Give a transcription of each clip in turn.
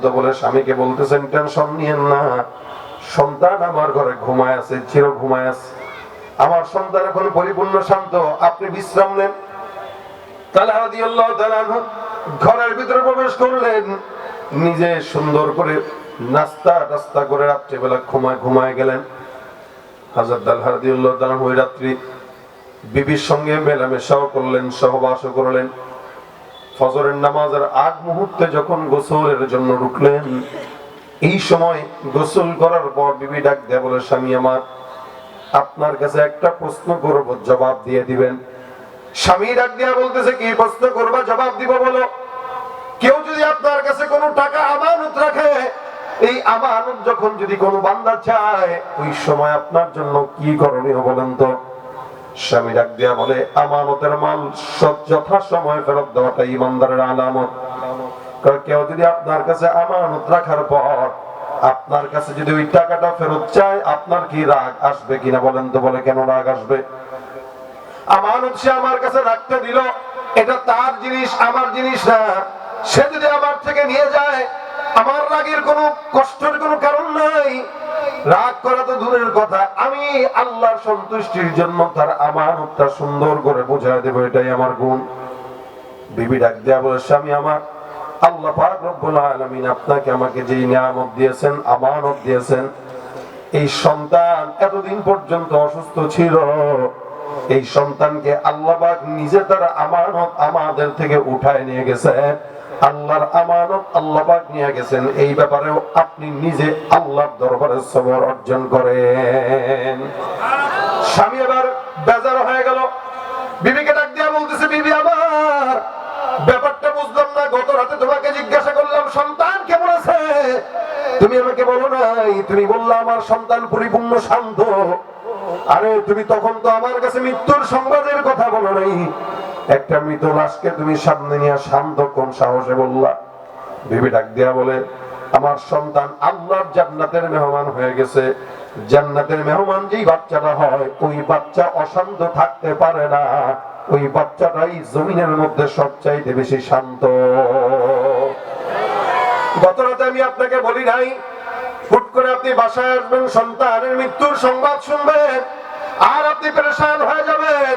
শান্ত বলে স্বামীকে বলতেছেন, টেনশন নিয়েন না। সন্তান আমার ঘরে ঘুমায় আছে, চির ঘুমায় আছে। আমার সন্তান এখন পরিপূর্ণ শান্ত। আপনি বিশ্রাম নেন। ঘরের ভিতরে প্রবেশ করলেন। নিজে সুন্দর করে নাস্তা টাস্তা করে রাত্রিবেলা ঘুমায় ঘুমায় গেলেন। হাজরত আল্লাহ রাদিয়াল্লাহু তাআলা ওই রাত্রি বিবির সঙ্গে মেলামেশাও করলেন, সহবাসও করলেন। ফজরের নামাজের আগ মুহূর্তে যখন গোসলের জন্য ঢুকলেন এই সময় গোসল করার পর বিবি ডাক দেয়া বলে, স্বামী আমার, আপনার কাছে একটা প্রশ্ন করব। জবাব দিয়ে দিবেন। স্বামী ডাক দিয়া বলতেছে, কি প্রশ্ন করবা? জবাব দিব বলো, কেউ যদি আপনার কাছে কোনো টাকা আমানত রাখে, এই আমানত যখন যদি কোনো বান্দা চায়, ওই সময় আপনার জন্য কি করণীয় বলেন তো? স্বামী ডাক দিয়া বলে, আমানতের মাল সব যথা সময় ফেরত দেওয়াটা ইমানদারের আলামত। কেউ যদি আপনার কাছে আমানত রাখার পর আপনার কাছে যদি ওই টাকাটা ফেরত চায়, আপনার কি রাগ আসবে কিনা বলেন তো, বলে কেন রাগ আসবে? আমানত সে আমার কাছে রাখতে দিল, এটা তার জিনিস, আমার জিনিস না। সে যদি আমার থেকে নিয়ে যায়, আমার রাগের কোনো কষ্টের কোনো কারণ নাই। রাগ করা তো দূরের কথা। আমি আল্লাহর সন্তুষ্টির জন্য তার আমানতটা সুন্দর করে বোঝায় দেবো, এটাই আমার গুণ। বিবি ডাক দেয়া বলে, স্বামী আমার, আল্লাহ পাক রব্বুল আলামিন আপনাকে আমাকে যেই নিয়ামত দিয়েছেন, আমানত দিয়েছেন, এই সন্তান এতদিন পর্যন্ত অসুস্থ ছিল। এই সন্তানকে আল্লাহ পাক নিজে তার আমানত আমাদের থেকে উঠায় নিয়ে গেছে আল্লাহর আমানত আল্লাহ পাক নিয়ে গেছেন। এই ব্যাপারেও আপনি নিজে আল্লাহর দরবারে সবর অর্জন করেন। স্বামী এবার বেজার হয়ে গেল। বিবিকে ডাক দিয়া বলতেছে, বিবি আমার, ব্যাপারটা বুঝলাম না। গত রাতে তোমাকে জিজ্ঞাসা করলাম, সন্তান কেমন আছে? তুমি আমাকে বলো নাই। তুমি বললা আমার সন্তান পরিপূর্ণ শান্ত। আরে, তুমি তখন তো আমার কাছে মৃত্যুর সংবাদের কথা বলো নাই। একটা মৃত লাশকে তুমি সামনে নিয়ে শান্ত, কোন সাহসে বললা? বিবি ডাক দিয়া বলে, আমার সন্তান আল্লাহর জান্নাতের মেহমান হয়ে গেছে। জান্নাতের মেহমান যেই বাচ্চাটা হয়, ওই বাচ্চা অশান্ত থাকতে পারে না। ওই বাচ্চাটাই জমিনের মধ্যে সবচাইতে বেশি শান্ত। গত রাতে আমি আপনাকে বলি নাই, হুট করে আপনি বাসায় আসবেন, সন্তানের মৃত্যুর সংবাদ শুনবেন, আর আপনি পরেশান হয়ে যাবেন।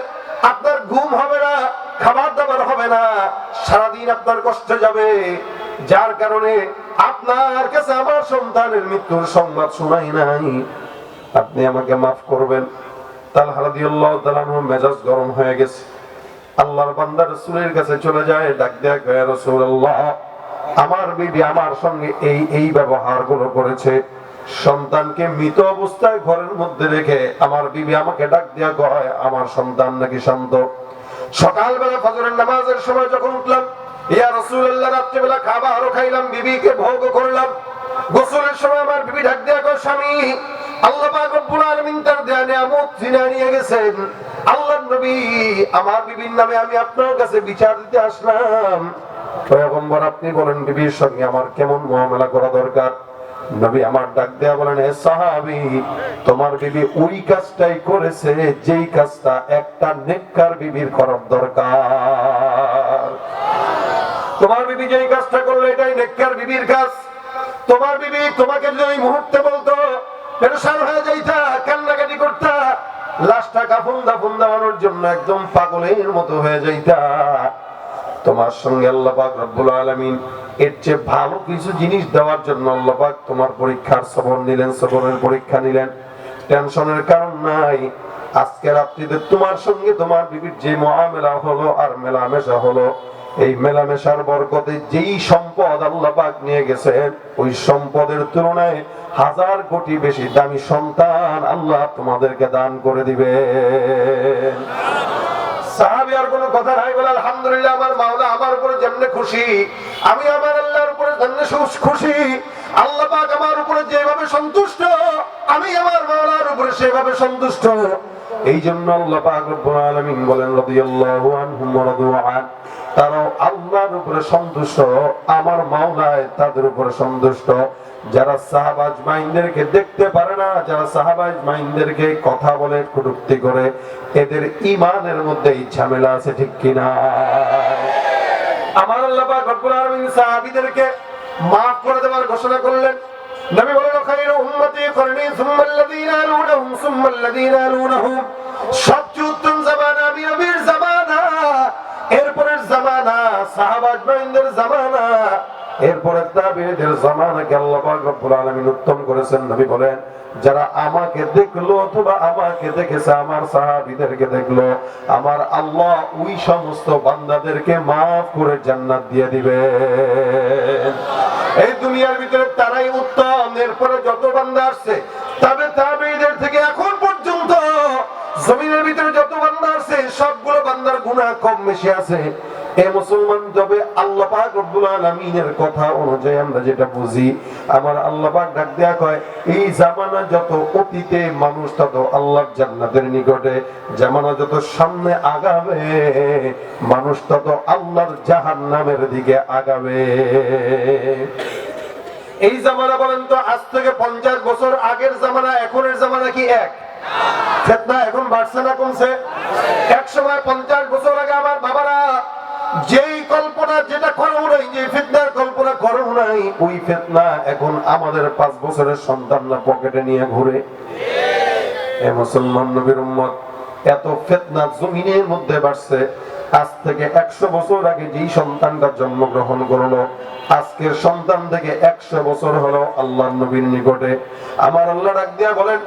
আপনার ঘুম হবে না। খাবার দাবার হবে না, সারাদিন আপনার কষ্ট যাবে। যার কারণে আপনার কাছে আমার সন্তানের মৃত্যুর সংবাদ শোনাই নাই। আপনি আমাকে মাফ করবেন। এই এই ব্যবহারগুলো করেছে। সন্তানকে মৃত অবস্থায় ঘরের মধ্যে রেখে আমার বিবি আমাকে ডাক দিয়া আমার সন্তান নাকি শান্ত? সকালবেলা ফজরের নামাজের সময় যখন উঠলাম, ইয়া রাসূলুল্লাহ, রাত্রিবেলা খাবারও খাইলাম, বিবিকে ভোগ করলাম। গোসলের সময় আমার বিবি ডাক দিয়া, কয়, স্বামী, আল্লাহ পাক রব্বুল আলামিন তার দেয়া নিয়ামত ছিনিয়ে নিয়ে গেছেন। আল্লাহর নবী, আমার বিবির নামে আমি আপনার কাছে বিচার দিতে আসলাম। পয়গম্বর, আপনি বলেন, বিবির সঙ্গে আমার কেমন মুআমালা করা দরকার? নবী আমার ডাক দেয়া বলেন হে সাহাবী, তোমার বিবি ওই কাজটাই করেছে, যেই কাজটা একটা নেককার বিবির করার দরকার। তোমার বিবি যেই কাজটা করল, এটাই নেককার বিবির কাজ। তোমার বিবি তোমাকে যদি মুহূর্তে বলতো, পেরেশান হয়ে যাইতা কান্নাকাটি করতা, লাশটা কাফন দাফন দেওয়ানোর জন্য একদম পাগলের মতো হয়ে যাইতা তোমার সঙ্গে আল্লাহ পাক রব্বুল আলামিন এর চেয়ে ভালো কিছু জিনিস দেওয়ার জন্য আল্লাহ তোমার পরীক্ষার সবর নিলেন সবরের পরীক্ষা নিলেন। টেনশনের কারণ নাই। আজকে রাত্রিতে তোমার সঙ্গে তোমার বিবির যে মহামেলা হলো আর মেলামেশা হলো, এই মেলামেশার বরকতে যেই সম্পদ আল্লাহ পাক নিয়ে গেছেন ওই সম্পদের তুলনায় হাজার কোটি বেশি দামি সন্তান আল্লাহ তোমাদেরকে দান করে দিবে সাহাবি আর কথা নাই বলে, আলহামদুলিল্লাহ, আমার মাওলা আমার উপরে যেমনে খুশি, আমি আমার আল্লাহর উপরে যেমনে খুশি, আল্লাহ পাক আমার উপরে যেভাবে সন্তুষ্ট, আমি আমার মাওলার উপরে সেভাবে সন্তুষ্ট। এই জন্য আল্লাহ পাক রব্বুল আলামিন বলেন, রাদিয়াল্লাহু আনহুম ওয়া রাদু আন। তারাও আল্লাহর উপরে সন্তুষ্ট, আমার মাওলায় তাদের উপরে সন্তুষ্ট। যারা সাহাবাজ মাইন্দেরকে দেখতে পারে না, যারা সাহাবাজ মাইন্দেরকে কথা বলে কটুক্তি করে, এদের ইমানের মধ্যে এই ঝামেলা আছে, ঠিক কিনা? আমার আল্লাহ রব্বুল আলামিন সাহাবীদেরকে মাফ করে দেওয়ার ঘোষণা করলেন। নবী সবচেয়ে উত্তম জামানা আমি নবীর যারা আমাকে দেখল অথবা আমাকে দেখেছে, আমার দেখল, আমার আল্লাহ ওই সমস্ত বান্দাদেরকে মাফ করে জান্নাত দিয়ে দিবে এই দুনিয়ার ভিতরে তারাই উত্তম। এরপরে যত বান্দা আসছে, তবে তাবিদের থেকে এখন পর্যন্ত জমিনের ভিতরে যত বান্দা আছে সবগুলো বান্দার গুনাহ কম বেশি আছে। মুসলমান, তবে আল্লাহ পাক রব্বুল আলামিনের কথা অনুযায়ী আমরা যেটা বুঝি, আমার আল্লাহ পাক ডাক দেয়া কয়, এই জামানা যত অতীতে মানুষ, তত আল্লাহর জান্নাতের নিকটে। জামানা যত সামনে আগাবে, মানুষ তত আল্লাহর জাহান্নামের দিকে আগাবে। এই জামানা বলেন তো, আজ থেকে পঞ্চাশ বছর আগের জামানা, এখনের জামানা কি এক? ফেতনা এখন বাড়ছে না কমছে? এক সময় পঞ্চাশ বছর আগে আমার বাবারা যেই কল্পনা যেটা করো নাই যে ফিতনার কল্পনা করো নাই, ওই ফিতনা এখন আমাদের পাঁচ বছরের সন্তানরা পকেটে নিয়ে ঘুরে। এ মুসলমান নবীর উম্মত, এত ফেতনা জমিনের মধ্যে বাড়ছে। আজ থেকে একশো বছর আগে যেই সন্তানটা জন্মগ্রহণ করল, আজকের সন্তান থেকে একশো বছর হলো আল্লাহ নবীর নিকটে। আমার আল্লাহ ডাক দিয়া বলেন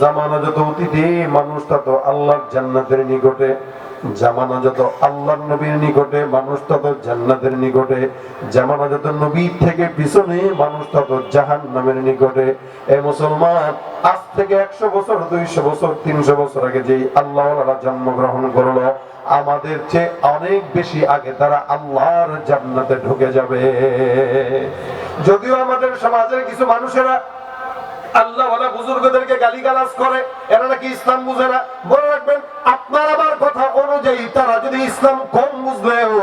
জামানা যত অতীতে, মানুষ তত আল্লাহর জান্নাতের নিকটে। জামানা যত আল্লাহর নবীর নিকটে, মানুষ তত জান্নাতের নিকটে। জামানা যত নবীর থেকে পিছনে, মানুষ তত জাহান্নামের নিকটে। এ মুসলমান, আজ থেকে একশো বছর, দুইশো বছর, তিনশো বছর আগে যেই আল্লাহ জন্মগ্রহণ করল, আমাদের চেয়ে অনেক বেশি আগে তারা আল্লাহর জান্নাতে ঢুকে যাবে। যদিও আমাদের সমাজের কিছু মানুষেরা আল্লাহ বুজুর্গদেরকে গালি গালাজ করে, এরা নাকি ইসলাম বুঝে না। বলে রাখবেন, আপনার আমার কথা অনুযায়ী তারা যদি ইসলাম কম বুঝলেও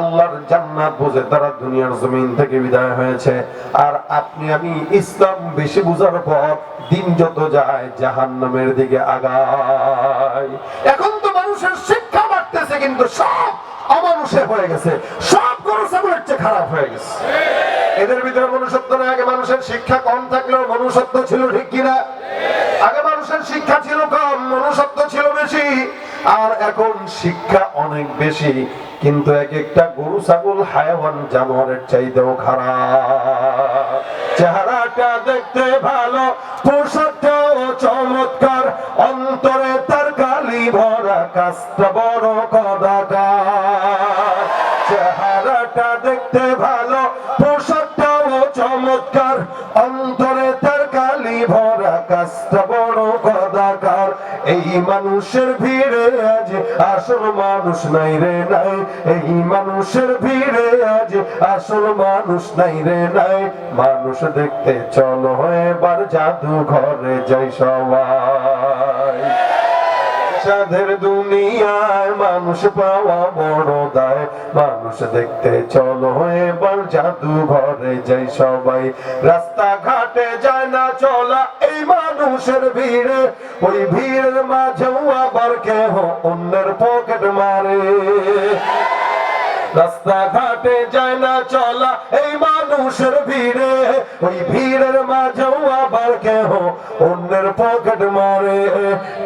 আল্লাহর জান্নাত বুঝে, তারা দুনিয়ার জমিন থেকে বিদায় হয়েছে। আর আপনি, আমি ইসলাম বেশি বুঝার পর দিন যত যায়, জাহান্নামের দিকে আগায়। এখন তো মানুষের শিক্ষা বাড়তেছে, কিন্তু সব অমানুষে হয়ে গেছে। সব গরু ছাগলের চেয়ে খারাপ হয়ে গেছে। এদের ভিতরে মনুষ্যত্ব না আগে মানুষের শিক্ষা কম থাকলেও মনুষ্যত্ব ছিল ঠিক কিনা? আগে মানুষের শিক্ষা ছিল কম, মনুষ্যত্ব ছিল বেশি, আর এখন শিক্ষা অনেক বেশি। কিন্তু এক একটা গরু, ছাগল, হায়াওয়ান, জানোয়ারের চাইতেও খারাপ। চেহারাটা দেখতে ভালো, পোশাকটাও চমৎকার, অন্তরে তার কালি ভরা, কাজটা বড় কদাকার। দেখতে ভালো, পোশাকটাও চমৎকার। অন্তরে তার কালি ভরা কাজটা বড় কদাকার এই মানুষের ভিড়ে আজ আসল মানুষ নাই রে, নাই। এই মানুষের ভিড়ে আজ আসল মানুষ নাই রে, নাই। মানুষ দেখতে চলো, এবার জাদু ঘরে যাই সবাই। সাধের দুনিয়ায় মানুষ পাওয়া বড় দায়। মানুষ দেখতে চলো এবার জাদু ঘরে যাই সবাই। রাস্তা ঘাটে যায় না চলা এই মানুষের ভিড়ে। ওই ভিড়ের মাঝেও আবার কেহ অন্যের পকেট মারে। রাস্তা ঘাটে যায় না চলা এই মানুষের ভিড়ে। ওই ভিড়ের মাঝেও আবার কেহ অন্যের পকেট মারে।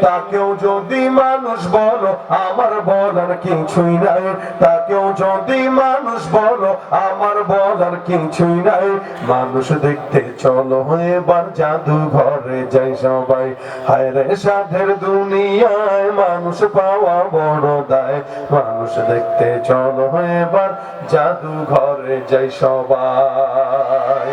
তাকেও যদি মানুষ বলো, আমার বলার কিছুই নাই। তাকেও যদি মানুষ বলো, আমার বলার কিছুই নাই। মানুষ দেখতে চলো, এবার জাদু ঘরে যাই সবাই। হায় রে সাধের দুনিয়ায় মানুষ পাওয়া বড় দায়। মানুষ দেখতে চলো এবার জাদু ঘরে যাই সবাই।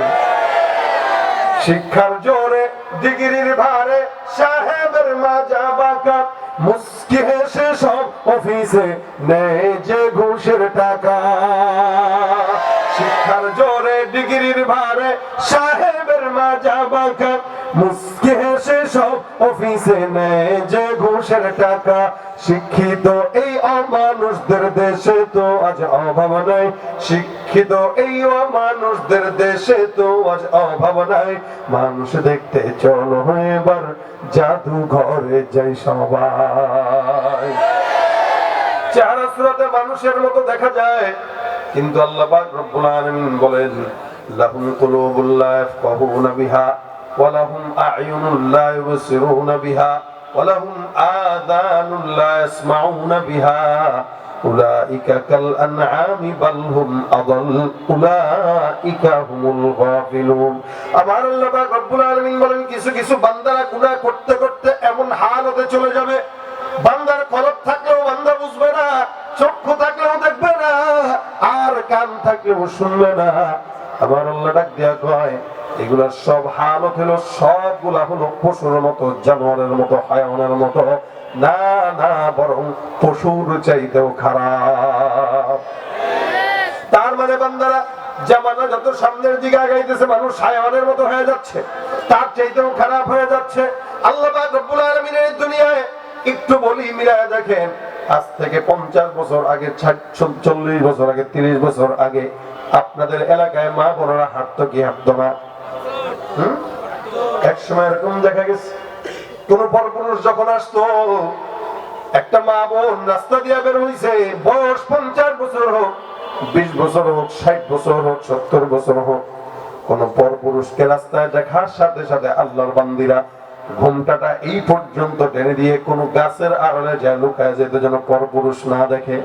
শিক্ষার জোরে, ডিগ্রির ভারে, সাহেবের মাজা বাঁকা মুস্কি হেসে সব অফিসে নেই যে ঘুষের টাকা। শিক্ষার জোরে, ডিগ্রির ভারে, সাহেবের মাজা বাঁকা মুসকে হেসে সব অফিসে নেয় যে ঘুষের টাকা। শিক্ষিত এই অমানুষদের দেশে তো আজ অভাব নাই। শিক্ষিত এই অমানুষদের দেশে তো আজ অভাব নাই। মানুষ দেখতে চলো এবার জাদু ঘরে যাই সবাই। চেহারা সুরাতে মানুষের মতো দেখা যায়। কিন্তু আল্লাহ রব্বুল আলামিন বলেন, লাহুম কুলুবুল লা বিহা। লা ইউবসিরুনা বিহা ওয়া লাহুম আযানুল লা ইয়াসমাউনা বিহা। উলাইকা কাল আনআমি বাল হুম আদাল, উলাইকা হুমুল গাফিলুন। আমার আল্লাহ পাক রব্বুল আলামিন বলেন, কিছু কিছু বান্দারা গুনাহ করতে করতে এমন হালতে চলে যাবে। বান্দার কলব থাকলেও বান্দা বুঝবে না, চক্ষু থাকলেও দেখবে না, আর কান থাকলেও শুনবে না। আমার আল্লাহ ডাক দেয়া কয় এগুলার সব হালত হলো, সবগুলা হলো পশুর মতো, জানোয়ারের মতো, হায়ানের মতো। না না, বরং পশুর চাইতেও খারাপ। তার মানে বান্দারা, জামানা যত সামনের দিকে আগাইতেছে, মানুষ মতো হয়ে যাচ্ছে। তার চাইতেও খারাপ হয়ে যাচ্ছে। আল্লাহ রব্বুল আলামিনের দুনিয়ায় একটু বলি মিলায় দেখেন, আজ থেকে পঞ্চাশ বছর আগে চল্লিশ বছর আগে, তিরিশ বছর আগে আপনাদের এলাকায় মা বোনেরা হাঁটতো কি হাঁটতো না? এক সময় এরকম দেখা গেছে, কোন পরপুরুষ যখন আসতো, একটা মা বোন রাস্তা দিয়ে বের হইছে, বয়স পঞ্চাশ বছর হোক, বিশ বছর হোক, ষাট বছর হোক, সত্তর বছর হোক, কোন পর পুরুষকে রাস্তায় দেখার সাথে সাথে আল্লাহর বান্দিরা ঘুমটাটা এই পর্যন্ত টেনে দিয়ে কোন গাছের আড়ালে যায়, লুকায় যেতে যেন পর পুরুষ না দেখে।